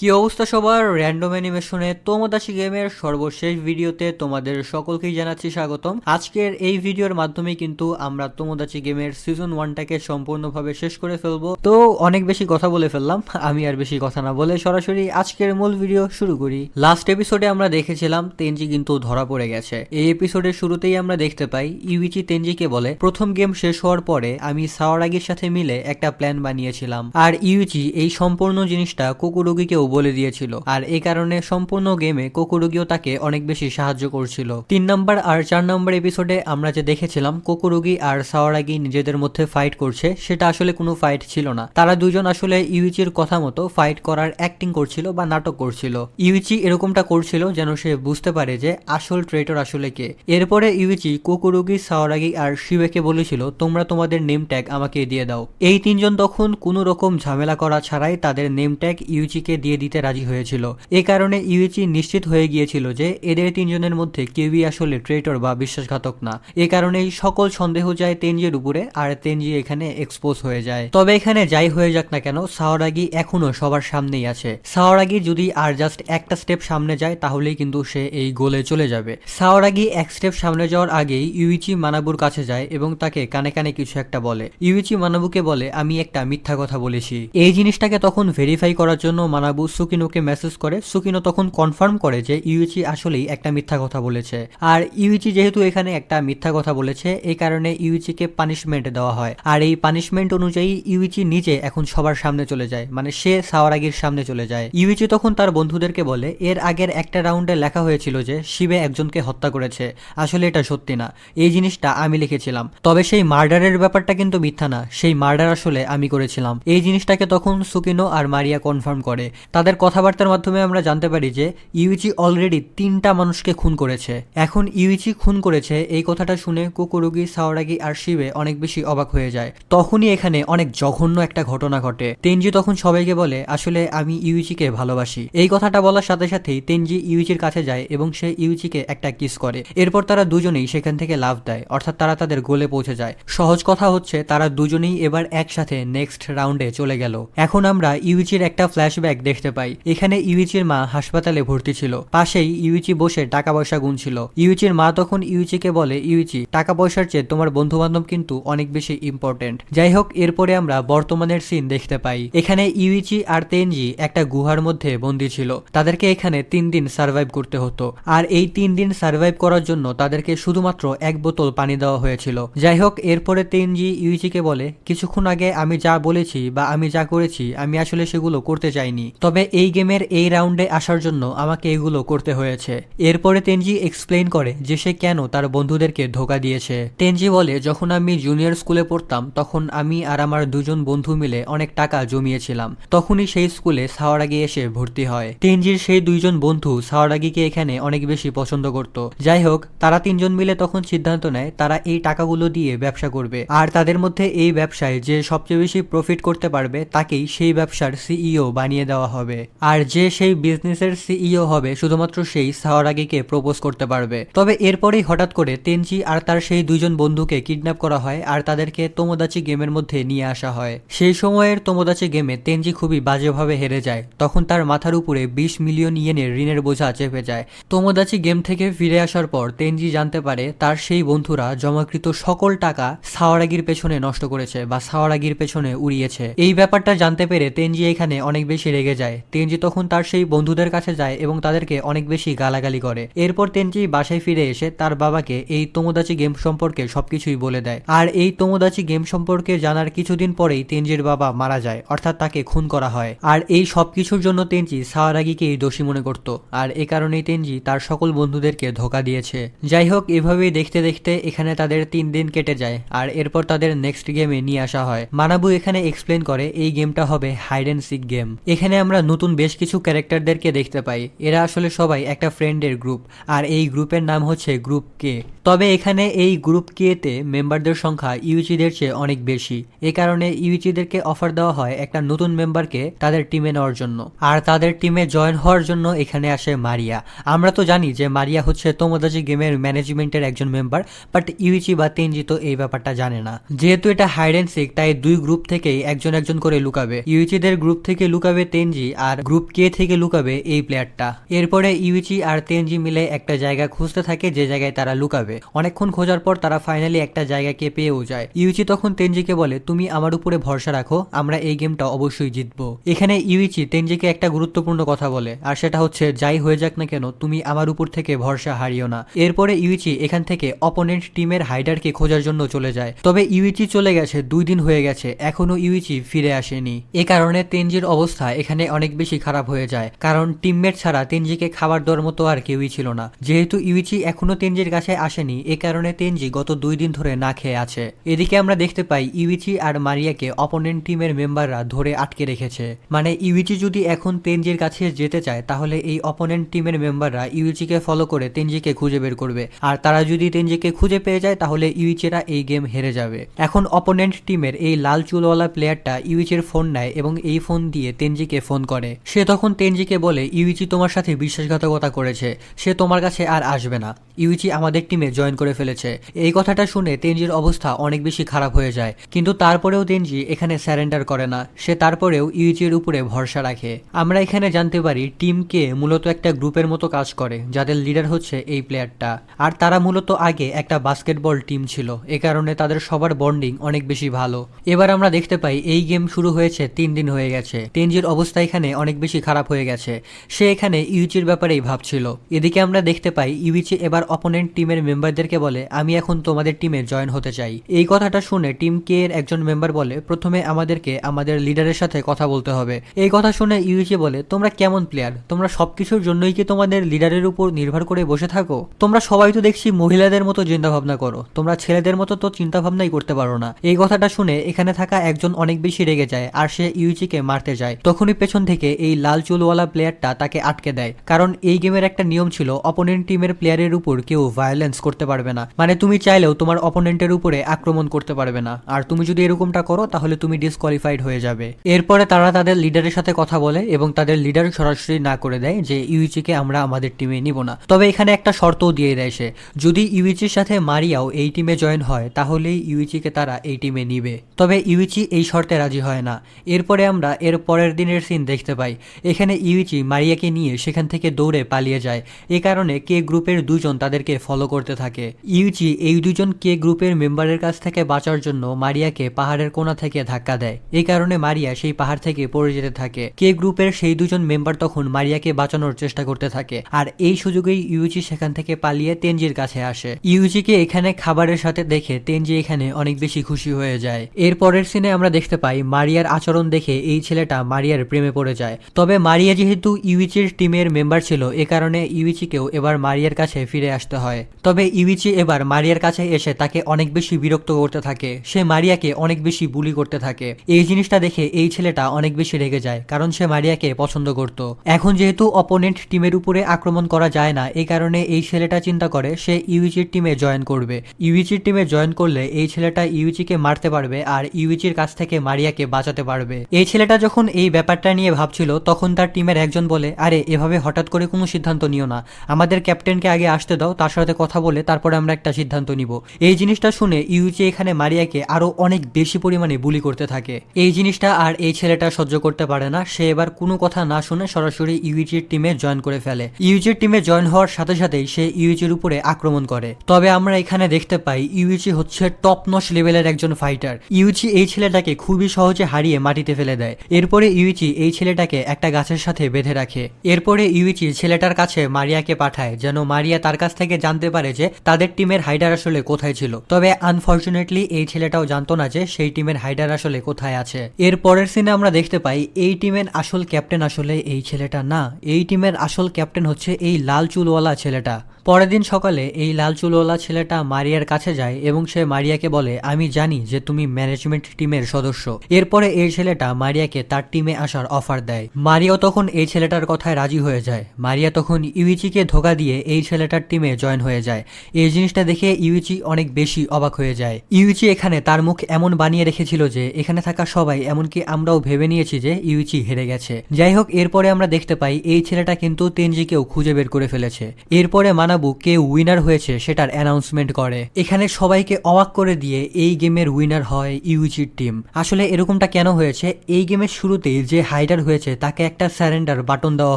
কি অবস্থা সবার? র্যান্ডম অ্যানিমেশনে তোমদাসি গেমের সর্বশেষ ভিডিওতে তোমাদের সকলকেই জানাচ্ছি স্বাগতম। আজকের এই ভিডিওর মাধ্যমে কিন্তু আমরা তোমদাচি গেমের সিজন ওয়ানটাকে সম্পূর্ণভাবে শেষ করে ফেলব। তো অনেক বেশি কথা বলে ফেললাম, আমি আর বেশি কথা না বলে সরাসরি আজকের মূল ভিডিও শুরু করি। লাস্ট এপিসোডে আমরা দেখেছিলাম তেনজি কিন্তু ধরা পড়ে গেছে। এই এপিসোডের শুরুতেই আমরা দেখতে পাই ইউইচি তেনজিকে বলে, প্রথম গেম শেষ হওয়ার পরে আমি সাওয়ারাগির সাথে মিলে একটা প্ল্যান বানিয়েছিলাম। আর ইউইচি এই সম্পূর্ণ জিনিসটা কুকুরুগিকেও বলে দিয়েছিল। আর এই কারণে সম্পূর্ণ গেমে কোকুরুগিও তাকে অনেক বেশি সাহায্য করছিল। তিন নম্বর আর চার নম্বর এপিসোডে আমরা যে দেখেছিলাম, কোকুরুগি আর সাওয়ারাগি নিজেদের মধ্যে ফাইট করছে, সেটা আসলে কোনো ফাইট ছিল না। তারা দুজন আসলে ইউইচির কথা মতো ফাইট করার অ্যাক্টিং করছিল বা নাটক করছিল। ইউইচি এরকমটা করছিল যেন সে বুঝতে পারে যে আসল ট্রেটর আসলে কে। এরপরে ইউইচি কোকুরুগি, সাওয়ারাগি আর শিবেকে বলেছিল, তোমরা তোমাদের নেম ট্যাগ আমাকে দিয়ে দাও। এই তিনজন তখন কোনো রকম ঝামেলা করা ছাড়াই তাদের নেম ট্যাগ ইউচিকে দিয়ে দিতে রাজি হয়েছিল। এ কারণে ইউইচি নিশ্চিত হয়ে গিয়েছিল যে এদের তিনজনের মধ্যে কেউই আসলে ট্রেটর বা বিশ্বাসঘাতক না। এ কারণেই সকল সন্দেহ যায় তেনজির উপরে আর তেনজি এখানে এক্সপোজ হয়ে যায়। তবে এখানে যাই হয়ে যাক না কেন সাওরাগি এখনও সবার সামনেই আছে। সাওরাগি যদি আর জাস্ট একটা স্টেপ সামনে যায়, তাহলেই কিন্তু সে এই গোলে চলে যাবে। সাওরাগি এক স্টেপ সামনে যাওয়ার আগেই ইউইচি মানাবুর কাছে যায় এবং তাকে কানে কানে কিছু একটা বলে। ইউইচি মানাবুকে বলে, আমি একটা মিথ্যা কথা বলেছি। এই জিনিসটাকে তখন ভেরিফাই করার জন্য মানাবু সুকিনোকে মেসেজ করে সুকিনো তখন কনফার্ম করে যে ইউইচি আসলেই একটা মিথ্যা কথা বলেছে। আর ইউইচি যেহেতু এখানে একটা মিথ্যা কথা বলেছে, এই কারণে ইউইচিকে পানিশমেন্ট দেওয়া হয়। আর এই পানিশমেন্ট অনুযায়ী ইউইচি নিজে এখন সবার সামনে চলে যায় মানে সে সাওয়ারাগির সামনে চলে যায়। ইউইচি তখন তার বন্ধুদেরকে বলে, এর আগের একটা রাউন্ডে লেখা হয়েছিল যে শিবে একজনকে হত্যা করেছে। আসলে এটা সত্যি না। এই জিনিসটা আমি লিখেছিলাম। তবে সেই মার্ডারের ব্যাপারটা কিন্তু মিথ্যা না। সেই মার্ডার আসলে আমি করেছিলাম। এই জিনিসটাকে তখন সুকিনো আর মারিয়া কনফার্ম করে। তাদের কথাবার্তার মাধ্যমে আমরা জানতে পারি যে ইউইচি অলরেডি তিনটা মানুষকে খুন করেছে। এখন ইউইচি খুন করেছে, এই কথাটা শুনে কুকুরুগি, সাওরাগি আর শিবে অনেক বেশি অবাক হয়ে যায়। তখনই এখানে অনেক জঘন্য একটা ঘটনা ঘটে। তেনজি তখন সবাইকে বলে, আসলে আমি ইউইচিকে ভালোবাসি। এই কথাটা বলার সাথে সাথেই তেনজি ইউইচির কাছে যায় এবং সে ইউইচিকে একটা কিস করে। এরপর তারা দুজনেই সেখান থেকে লাভ দেয়, অর্থাৎ তারা তাদের গোলে পৌঁছে যায়। সহজ কথা হচ্ছে, তারা দুজনেই এবার একসাথে নেক্সট রাউন্ডে চলে গেল। এখন আমরা ইউইচির একটা ফ্ল্যাশব্যাক দেখতে পাই। এখানে ইউইচির মা হাসপাতালে ভর্তি ছিল। পাশেই ইউইচি বসে টাকা পয়সা গুনছিল। ইউইচির মা তখন ইউইচিকে বলে, ইউইচি টাকা পয়সার চেয়ে তোমার বন্ধু বান্ধব কিন্তু অনেক বেশি ইম্পর্টেন্ট যাই হোক, এরপরে আমরা বর্তমানের সিন দেখতে পাই। এখানে ইউইচি আর তেনজি একটা গুহার মধ্যে বন্দী ছিল। তাদেরকে এখানে তিন দিন সার্ভাইভ করতে হতো। আর এই তিন দিন সার্ভাইভ করার জন্য তাদেরকে শুধুমাত্র এক বোতল পানি দেওয়া হয়েছিল। যাই হোক, এরপরে তেনজি ইউইচিকে বলে, কিছুক্ষণ আগে আমি যা বলেছি বা আমি যা করেছি, আমি আসলে সেগুলো করতে চাইনি। তবে এই গেমের এই রাউন্ডে আসার জন্য আমাকে এগুলো করতে হয়েছে। এরপরে তেনজি এক্সপ্লেন করে যে সে কেন তার বন্ধুদেরকে ধোকা দিয়েছে। তেনজি বলে, যখন আমি জুনিয়র স্কুলে পড়তাম, তখন আমি আর আমার দুজন বন্ধু মিলে অনেক টাকা জমিয়েছিলাম। তখনই সেই স্কুলে সাওয়ারাগি এসে ভর্তি হয়। তেনজির সেই দুইজন বন্ধু সাওয়ারাগিকে এখানে অনেক বেশি পছন্দ করত। যাই হোক, তারা তিনজন মিলে তখন সিদ্ধান্ত নেয়, তারা এই টাকাগুলো দিয়ে ব্যবসা করবে। আর তাদের মধ্যে এই ব্যবসায় যে সবচেয়ে বেশি প্রফিট করতে পারবে, তাকেই সেই ব্যবসার সিইও বানিয়ে দেওয়া হবে। আর যে সেই বিজনেসের সিইও হবে, শুধুমাত্র সেই সাওয়ারাগিকে প্রপোজ করতে পারবে। তবে এরপরেই হঠাৎ করে তেনজি আর তার সেই দুইজন বন্ধুকে কিডন্যাপ করা হয় আর তাদেরকে তোমোদাচি গেমের মধ্যে নিয়ে আসা হয়। সেই সময়ের তোমোদাচি গেমে তেনজি খুবই বাজেভাবে হেরে যায়। তখন তার মাথার উপরে বিশ মিলিয়ন ইয়েনের ঋণের বোঝা চেপে যায়। তোমোদাচি গেম থেকে ফিরে আসার পর তেনজি জানতে পারে তার সেই বন্ধুরা জমাকৃত সকল টাকা সাওয়ারাগির পেছনে নষ্ট করেছে বা সাওয়ারাগির পেছনে উড়িয়েছে। এই ব্যাপারটা জানতে পেরে তেনজি এখানে অনেক বেশি রেগে যায়। তেনজি তখন তার সেই বন্ধুদের কাছে যায় এবং তাদেরকে অনেক বেশি গালাগালি করে। এরপর তেনজি বাসায় ফিরে এসে তার বাবাকে এই তোমোদাচি গেম সম্পর্কে সবকিছুই বলে দেয়। আর এই তোমোদাচি গেম সম্পর্কে জানার কিছুদিন পরেই তেনজির বাবা মারা যায়, অর্থাৎ তাকে খুন করা হয়। আর এই সবকিছুর জন্য তেনজি সাওয়ারাগিকেই দোষী মনে করত। আর এ কারণেই তেনজি তার সকল বন্ধুদেরকে ধোকা দিয়েছে। যাই হোক, এভাবেই দেখতে দেখতে এখানে তাদের তিন দিন কেটে যায় আর এরপর তাদের নেক্সট গেমে নিয়ে আসা হয়। মানাবু এখানে এক্সপ্লেন করে এই গেমটা হবে হাইড অ্যান্ড সিক গেম এখানে আমরা নতুন বেশ কিছু ক্যারেক্টারদেরকে দেখতে পাই। এরা আসলে সবাই একটা ফ্রেন্ডের গ্রুপ, আর এই গ্রুপের নাম হচ্ছে গ্রুপ কে তবে এখানে এই গ্রুপ কে তে মেম্বারদের সংখ্যা ইউচিদের চেয়ে অনেক বেশি। এ কারণে ইউচিদেরকে অফার দেওয়া হয় একটা নতুন মেম্বারকে তাদের টিমে নেওয়ার জন্য। আর তাদের টিমে জয়েন হওয়ার জন্য এখানে আসে মারিয়া। আমরা তো জানি যে মারিয়া হচ্ছে তোমোদাজি গেমের ম্যানেজমেন্টের একজন মেম্বার বাট ইউইচি বা তেনজি তো এই ব্যাপারটা জানে না। যেহেতু এটা হাইড অ্যান্ড সিক তাই দুই গ্রুপ থেকেই একজন একজন করে লুকাবে। ইউইচিদের গ্রুপ থেকে লুকাবে তেনজি তেনজি আর গ্রুপ কে থেকে লুকাবে এই প্লেয়ারটা এরপরে ইউইচি আর তেনজি মিলে একটা জায়গা খুঁজতে থাকে, যে জায়গায় তারা লুকাবে। অনেকক্ষণ খোঁজার পর তারা ফাইনালি একটা জায়গাকে পেয়েও যায়। ইউইচি তখন তেনজিকে বলে, তুমি আমার উপরে ভরসা রাখো, আমরা এই গেমটা অবশ্যই জিতবো। এখানে ইউইচি তেনজিকে একটা গুরুত্বপূর্ণ কথা বলে, আর সেটা হচ্ছে, যাই হয়ে যাক না কেন, তুমি আমার উপর থেকে ভরসা হারিও না। এরপরে ইউইচি এখান থেকে অপোনেন্ট টিমের হাইডারকে খোঁজার জন্য চলে যায়। তবে ইউইচি চলে গেছে, দুই দিন হয়ে গেছে, এখনও ইউইচি ফিরে আসেনি। এ কারণে তেনজির অবস্থা এখানে অনেক বেশি খারাপ হয়ে যায়। কারণ টিমমেট ছাড়া তেনজিকে খাবার দেওয়ার মতো আর কেউই ছিল না। যেহেতু ইউইচি এখনও তেনজির কাছে আসেনি, এ কারণে তেনজি গত দুই দিন ধরে না খেয়ে আছে। এদিকে আমরা দেখতে পাই ইউইচি আর মারিয়াকে অপোনেন্ট টিমের মেম্বাররা ধরে আটকে রেখেছে। মানে ইউইচি যদি এখন তেনজির কাছে যেতে চায়, তাহলে এই অপোনেন্ট টিমের মেম্বাররা ইউইচিকে ফলো করে তেনজিকে খুঁজে বের করবে। আর তারা যদি তেনজিকে খুঁজে পেয়ে যায়, তাহলে ইউইচিরা এই গেম হেরে যাবে। এখন অপোনেন্ট টিমের এই লাল চুলওয়ালা প্লেয়ারটা ইউইচির ফোন নেয় এবং এই ফোন দিয়ে তেনজিকে ফোন করে। সে তখন তেনজিকে বলে, ইউইচি তোমার সাথে বিশ্বাসঘাতকতা করেছে। সে তোমার কাছে আর আসবে না। ইউইচি আমাদের টিমে জয়েন করে ফেলেছে। এই কথাটা শুনে তেনজির অবস্থা অনেক বেশি খারাপ হয়ে যায়। কিন্তু তারপরেও তেনজি এখানে স্যারেন্ডার করে না। সে তারপরেও ইউইচির উপরে ভরসা রাখে। আমরা এখানে জানতে পারি টিমকে মূলত একটা গ্রুপের মতো কাজ করে, যাদের লিডার হচ্ছে এই প্লেয়ারটা। আর তারা মূলত আগে একটা বাস্কেটবল টিম ছিল। এ কারণে তাদের সবার বন্ডিং অনেক বেশি ভালো। এবার আমরা দেখতে পাই, এই গেম শুরু হয়েছে তিন দিন হয়ে গেছে। তেনজির অবস্থা এখানে অনেক বেশি খারাপ হয়ে গেছে। সে এখানে ইউচির ব্যাপারেই ভাবছিল। এদিকে আমরা দেখতে পাই, ইউইচি এবার অপোনেন্ট টিমের মেম্বারদেরকে বলে, আমি এখন তোমাদের টিমে জয়েন হতে চাই। এই কথাটা শুনে টিম কে এর একজন মেম্বার বলে, প্রথমে আমাদেরকে আমাদের লিডারের সাথে কথা বলতে হবে। এই কথা শুনে ইউইচি বলে, তোমরা কেমন প্লেয়ার তোমরা সবকিছুর জন্যই কি তোমাদের লিডারের উপর নির্ভর করে বসে থাকো? তোমরা সবাই তো দেখছি মহিলাদের মতো চিন্তা ভাবনা করো। তোমরা ছেলেদের মতো তো চিন্তা ভাবনাই করতে পারো না। এই কথাটা শুনে এখানে থাকা একজন অনেক বেশি রেগে যায়, আর সে ইউচিকে মারতে যায়। তখনই পেছন থেকে এই লাল চুলওয়ালা প্লেয়ারটা তাকে আটকে দেয়। কারণ এই গেমের একটা নিয়ম ছিল অপোনেন্ট টিমের প্লেয়ারের উপর কেউ ভায়োলেন্স করতে পারবে না। মানে তুমি চাইলেও তোমার অপোনেন্টের উপরে আক্রমণ করতে পারবে না। আর তুমি যদি এরকমটা করো, তাহলে তুমি ডিসকোয়ালিফাইড হয়ে যাবে। এরপরে তারা তাদের লিডারের সাথে কথা বলে এবং তাদের লিডার সরাসরি না করে দেয় যে ইউইচিকে আমরা আমাদের টিমে নিব না। তবে এখানে একটা শর্তও দিয়ে দেয় সে, যদি ইউইচির সাথে মারিয়াও এই টিমে জয়েন হয়, তাহলেই ইউইচিকে তারা এই টিমে নিবে। তবে ইউইচি এই শর্তে রাজি হয় না। এরপরে আমরা এর পরের দিনের সিন দেখতে পাই। এখানে ইউইচি মারিয়াকে নিয়ে সেখান থেকে দৌড়ে পালিয়ে যায়। এ কারণে কে গ্রুপের দুজন তাদেরকে ফলো করতে থাকে। ইউইচি এই দুজন কে গ্রুপের মেম্বারের কাছ থেকে বাঁচার জন্য মারিয়াকে পাহাড়ের কোণা থেকে ধাক্কা দেয়। এই কারণে মারিয়া সেই পাহাড় থেকে পড়ে যেতে থাকে। কে গ্রুপের সেই দুজন মেম্বার তখন মারিয়াকে বাঁচানোর চেষ্টা করতে থাকে। আর এই সুযোগেই ইউইচি সেখান থেকে পালিয়ে তেনজির কাছে আসে। ইউইচিকে এখানে খাবারের সাথে দেখে তেনজি এখানে অনেক বেশি খুশি হয়ে যায়। এরপরের সিনে আমরা দেখতে পাই মারিয়ার আচরণ দেখে এই ছেলেটা মারিয়ার প্রেমে পড়ে যায়। তবে মারিয়া যেহেতু ইউইচির টিমের মেম্বার ছিল, এ কারণে ইউইচিকেও এবার মারিয়ার কাছে ফিরে আসতে হয়। তবে ইউইচি এবার মারিয়ার কাছে এসে তাকে অনেক বেশি বিরক্ত করতে থাকে। সে মারিয়াকে অনেক বেশি বুলি করতে থাকে। এই জিনিসটা দেখে এই ছেলেটা অনেক বেশি রেগে যায়, কারণ সে মারিয়াকে পছন্দ করত। এখন যেহেতু অপোনেন্ট টিমের উপরে আক্রমণ করা যায় না এই কারণে এই ছেলেটা চিন্তা করে সে ইউইচির টিমে জয়েন করবে। ইউইচির টিমে জয়েন করলে এই ছেলেটা ইউইচিকে মারতে পারবে আর ইউইচির কাছ থেকে মারিয়াকে বাঁচাতে পারবে। এই ছেলেটা যখন এই ব্যাপারটা নিয়ে ভাবছিল, তখন তার টিমের একজন বলে, আরে, এভাবে হঠাৎ করে কোনো সিদ্ধান্ত নিও না। আমাদের ক্যাপ্টেনকে আগে আসতে দাও, তার সাথে কথা বলে তারপরে আমরা একটা সিদ্ধান্ত নিব। এই জিনিসটা শুনে ইউচি এখানে মারিয়াকে আরও অনেক বেশি পরিমাণে বুলি করতে থাকে। এই জিনিসটা আর এই ছেলেটা সহ্য করতে পারে না, সে এবার কোনো কথা না শুনে সরাসরি ইউইচির টিমে জয়েন করে ফেলে। ইউইচির টিমে জয়েন হওয়ার সাথে সাথেই সে ইউইচির উপরে আক্রমণ করে। তবে আমরা এখানে দেখতে পাই ইউইচি হচ্ছে টপ নশ লেভেলের একজন ফাইটার। ইউইচি এই ছেলেটাকে খুবই সহজে হারিয়ে মাটিতে ফেলে দেয়। এরপরে ইউইচি এই ছেলেটাকে একটা গাছের সাথে বেঁধে রাখে। এরপরে ইউইচি ছেলেটার কাছে মারিয়াকে পাঠায়, যেন মারিয়া তার কাছ থেকে জানতে পারে যে তাদের টিমের হাইডার আসলে কোথায় ছিল। তবে আনফর্চুনেটলি এই ছেলেটাও জানতো না যে সেই টিমের হাইডার আসলে কোথায় আছে। এর পরের সিনে আমরা দেখতে পাই, এই টিমের আসল ক্যাপ্টেন আসলে এই ছেলেটা না। এই টিমের আসল ক্যাপ্টেন হচ্ছে এই লাল চুলওয়ালা ছেলেটা। পরের দিন সকালে এই লাল চুলওয়ালা ছেলেটা মারিয়ার কাছে যায় এবং সে মারিয়াকে বলে, আমি জানি যে তুমি ম্যানেজমেন্ট টিমের সদস্য। এরপরে এই ছেলেটা মারিয়াকে তার টিমে আসার অফার দেয়। মারিয়াও তখন এই ছেলেটার কথায় রাজি হয়ে যায়। মারিয়া তখন ইউইচিকে ধোকা দিয়ে এই ছেলেটার টিমে জয়েন হয়ে যায়। এই জিনিসটা দেখে ইউইচি অনেক বেশি অবাক হয়ে যায়। ইউইচি এখানে তার মুখ এমন বানিয়ে রেখেছিল যে, এখানে থাকা সবাই, এমনকি আমরাও ভেবে নিয়েছি যে ইউইচি হেরে গেছে। যাই হোক, এরপরে আমরা দেখতে পাই এই ছেলেটা কিন্তু তেনজিকেও খুঁজে বের করে ফেলেছে। এরপরে মানাবু কে উইনার হয়েছে সেটার অ্যানাউন্সমেন্ট করে। এখানে সবাইকে অবাক করে দিয়ে এই গেমের উইনার হয় ইউইচির টিম আসলে এরকমটা কেন হয়েছে? এই গেমের শুরুতেই যে হাইডার হাইডার হয়েছে, তাকে একটা স্যারেন্ডার বাটন দেওয়া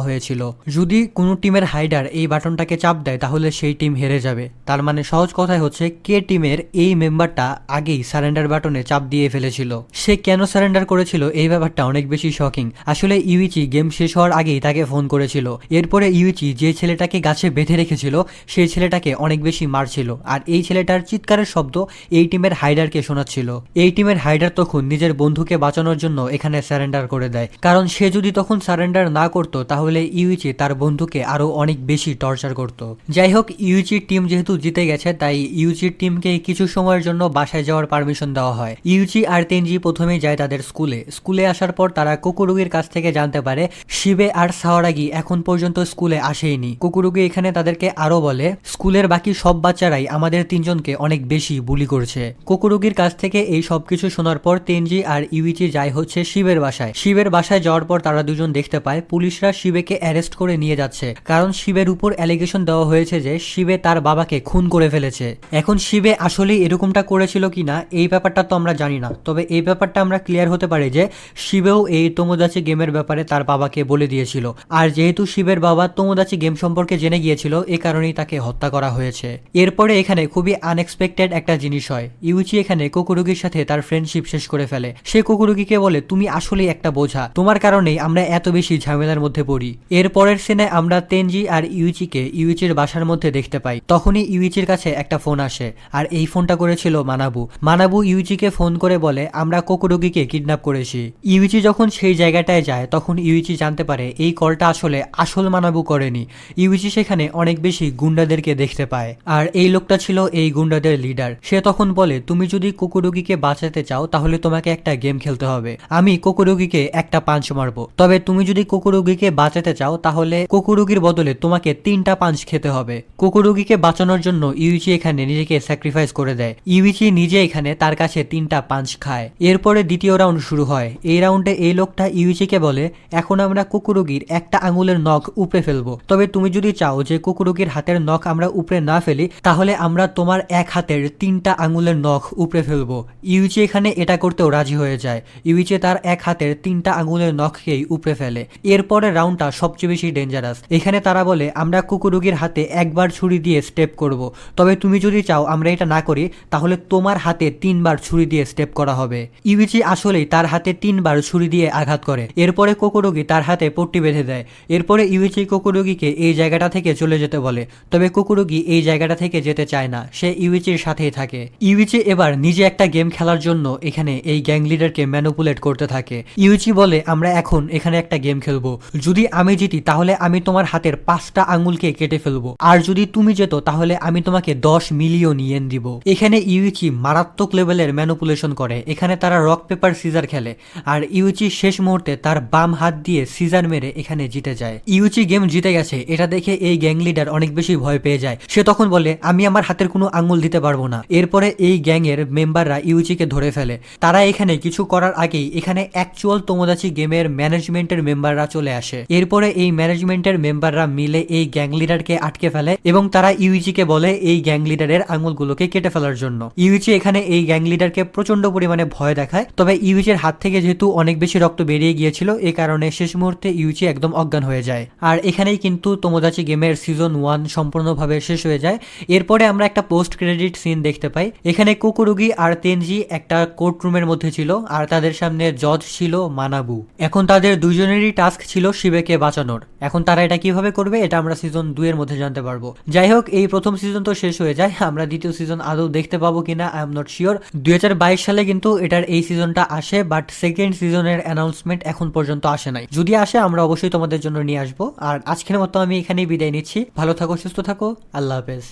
হয়েছিল। যদি কোনো টিমের হাইডার এই বাটনটাকে চাপ দেয়, তাহলে সেই টিম হেরে যাবে। তার মানে সহজ কথায় হচ্ছে, কে টিমের এই মেম্বারটা আগেই স্যারেন্ডার বাটনে চাপ দিয়ে ফেলেছিল? সে কেন স্যারেন্ডার করেছিল? এই ব্যাপারটা অনেক বেশি শকিং আসলে ইউইচি গেম শেষ হওয়ার আগেই তাকে ফোন করেছিল। এরপরে ইউইচি যে ছেলেটাকে গাছে বেঁধে রেখেছিল, সেই ছেলেটাকে অনেক বেশি মারছিল। আর এই ছেলেটার চিৎকারের শব্দ এই টিমের হাইডারকে শোনাচ্ছিল। এই টিমের হাইডার তখন নিজের বন্ধুকে বাঁচানোর জন্য এখানে স্যারেন্ডার করে দেয়। কারণ সে যদি তখন সারেন্ডার না করত, তাহলে ইউইচি তার বন্ধুকে আরও অনেক বেশি টর্চার করত। যাই হোক ইউইচির টিম যেহেতু জিতে গেছে, তাই ইউচির টিমকে কিছু সময়ের জন্য বাসায় যাওয়ার পারমিশন দেওয়া হয়। ইউচি আর তেনজি প্রথমেই যায় তাদের স্কুলে। স্কুলে আসার পর তারা কুকুরুগির কাছ থেকে জানতে পারে, শিবে আর সাওয়ারাগি এখন পর্যন্ত স্কুলে আসেইনি। কুকুরুগি এখানে তাদেরকে আরও বলে, স্কুলের বাকি সব বাচ্চারাই আমাদের তিনজনকে অনেক বেশি বুলি করছে। কুকুরুগির কাছ থেকে এই সব কিছু শোনার পর তেনজি আর ইউইচি যায় হচ্ছে শিবের বাসায়। শিবের বাসায় যাওয়ার পর তারা দুজন দেখতে পায়, পুলিশরা শিবেকে অ্যারেস্ট করে নিয়ে যাচ্ছে। কারণ শিবের উপর অ্যালিগেশন দেওয়া হয়েছে যে শিবে তার বাবাকে খুন করে ফেলেছে। এখন শিবে আসলে এরকমটা করেছিল কিনা, এই ব্যাপারটা তো আমরা জানি না। তবে এই ব্যাপারটা আমরা ক্লিয়ার হতে পারি যে শিবেও এই তোমোদাচি গেমের ব্যাপারে তার বাবাকে বলে দিয়েছিল। আর যেহেতু শিবের বাবা তোমোদাচি গেম সম্পর্কে জেনে গিয়েছিল, এ কারণেই তাকে হত্যা করা হয়েছে। এরপরে এখানে খুবই আনএক্সপেক্টেড একটা জিনিস হয়। ইউচি এখানে কুকুরুগির সাথে তার ফ্রেন্ডশিপ শেষ করে ফেলে। সে কুকুরুগিকে বলে, তুমি আসলেই একটা বোঝা। তোমার কারণেই আমরা এত বেশি ঝামেলার মধ্যে পড়ি। এর পরের সিনে আমরা তেনজি আর ইউচিকে ইউচির বাসার মধ্যে দেখতে পাই। তখনই ইউচির কাছে একটা ফোন আসে, আর এই ফোনটা করেছিল মানাবু মানাবু ইউচিকে ফোন করে বলে, আমরা কোকুরুগিকে কিডন্যাপ করেছি। ইউচি যখন সেই জায়গাটায় যায়, তখন ইউচি জানতে পারে এই কলটা আসলে আসল মানাবু করেনি। ইউচি সেখানে অনেক বেশি গুন্ডাদেরকে দেখতে পায়। আর এই লোকটা ছিল এই গুন্ডাদের লিডার সে তখন বলে, তুমি যদি কুকুরুগিকে বাঁচাতে চাও, তাহলে তোমাকে একটা গেম খেলতে হবে। আমি কুকুরুগিকে একটা পাঞ্চ মারবো। তবে তুমি যদি কুকুরুগিকে বাঁচাতে চাও, তাহলে কুকুরুগির বদলে তোমাকে তিনটা পাঞ্চ খেতে হবে। কুকুরুগিকে বাঁচানোর জন্য ইউচি এখানে নিজেকে স্যাক্রিফাইস করে দেয়। ইউচি নিজে এখানে তার কাছে তিনটা পাঞ্চ খায়। এরপরে দ্বিতীয় রাউন্ড শুরু হয়। এই রাউন্ডে এই লোকটা ইউচিকে বলে, এখন আমরা কুকুরুগির একটা আঙুলের নখ উপড়ে ফেলব। তবে তুমি যদি চাও যে কুকুরুগির হাতের নখ আমরা উপড়ে না ফেলি, তাহলে আমরা তোমার এক হাতের তিনটা আঙুলের নখ উপড়ে ফেলব। ইউচি এখানে এটা করতেও রাজি হয়ে যায়। ইউচি তার এক হাতের তিনটা আঙুলের নখকেই উপড়ে ফেলে। এরপরে রাউন্ডটা সবচেয়ে বেশি ডেঞ্জারাস এখানে তারা বলে, আমরা কুকুরুগির হাতে একবার ছুরি দিয়ে স্টেপ করব। তবে তুমি যদি চাও আমরা এটা না করি, তাহলে তোমার হাতে তিনবার ছুরি দিয়ে স্টেপ করা হবে। ইউচি আসলেই তার হাতে তিনবার ছুরি দিয়ে আঘাত করে। এরপরে কোকুরুগি তার হাতে পট্টি বেঁধে দেয়। এরপরে ইউচি কোকুরুগিকে এই জায়গাটা থেকে চলে যেতে বলে। তবে কুকুরুগি এই জায়গাটা থেকে যেতে চায় না। সে ইউইচির সাথেই থাকে। ইউইচি এবার নিজে একটা গেম খেলার জন্য এখানে এই গ্যাং লিডারকে ম্যানুপুলেট করতে থাকে। ইউইচি বলে, আমরা এখন এখানে একটা গেম খেলব। যদি আমি জিতি, তাহলে আমি তোমার হাতের পাঁচটা আঙুলকে কেটে ফেলব। আর যদি তুমি যেত তাহলে আমি তোমাকে দশ মিলিয়ন ইয়েন দিব। এখানে ইউইচি মারাত্মক লেভেলের ম্যানুপুলেশন করে। এখানে তারা রক পেপার সিজার খেলে। আর ইউচি শেষ মুহূর্তে তার বাম হাত দিয়ে সিজার মেরে এখানে জিতে যায়। ইউচি গেম জিতে গেছে। এটা দেখে এই গ্যাং লিডার অনেক বেশি ভয় পেয়ে যায়। সে তখন বলে, আমি আমার হাতের কোনো আঙুল দিতে পারব না। এরপরে এই গ্যাং এর মেম্বাররা ইউচিকে ধরে ফেলে। তারা এখানে কিছু করার আগেই এখানে অ্যাকচুয়াল তোমোদাচি গেমের ম্যানেজমেন্টের মেম্বাররা চলে আসে। এরপরে এই ম্যানেজমেন্টের মেম্বাররা মিলে এই গ্যাং লিডারকে আটকে ফেলে এবং তারা ইউইচিকে বলে এই গ্যাং লিডারের আঙুলগুলোকে কেটে ফেলার জন্য। ইউইচি এখানে এই গ্যাং লিডারকে প্রচণ্ড পরিমাণে ভয় দেখায়, তবে ইউইচির হাত থেকে যেহেতু অনেক বেশি রক্ত বেরিয়ে গিয়েছিল এই কারণে শেষ মুহূর্তে ইউচি একদম অজ্ঞান হয়ে যায়। আর এখানেই কিন্তু তোমোদাচি গেমের সিজন ওয়ান সম্পূর্ণভাবে শেষ হয়ে যায়। এরপরে আমরা একটা পোস্ট ক্রেডিট সিন দেখতে পাই। এখানে কুকুরুগি আর তেনজি একটা কোর্ট রুমের মধ্যে ছিল, আর তাদের সামনে জজ ছিল মানাবু। এখন তাদের দুজনেরই টাস্ক ছিল শিবেকে বাঁচানোর। এখন তারা এটা কীভাবে করবে, এটা আমরা সিজন দুই এর মধ্যে জানতে পারব। যাই হোক, এই প্রথম সিজন তো শেষ হয়ে যায়। আমরা দ্বিতীয় সিজন আদৌ দেখতে পাবো কিনা আই এম নট শিওর দুই হাজার বাইশ সালে কিন্তু এটার এই সিজনটা আসে বাট সেকেন্ড সিজনের অ্যানাউন্সমেন্ট এখন পর্যন্ত আসে নাই। যদি আসে, আমরা অবশ্যই তোমাদের জন্য নিয়ে আসব। আর আজকের মতো আমি এখানেই বিদায় নিচ্ছি। ভালো থাকো, সুস্থ থাকো। আল্লাহ হাফেজ।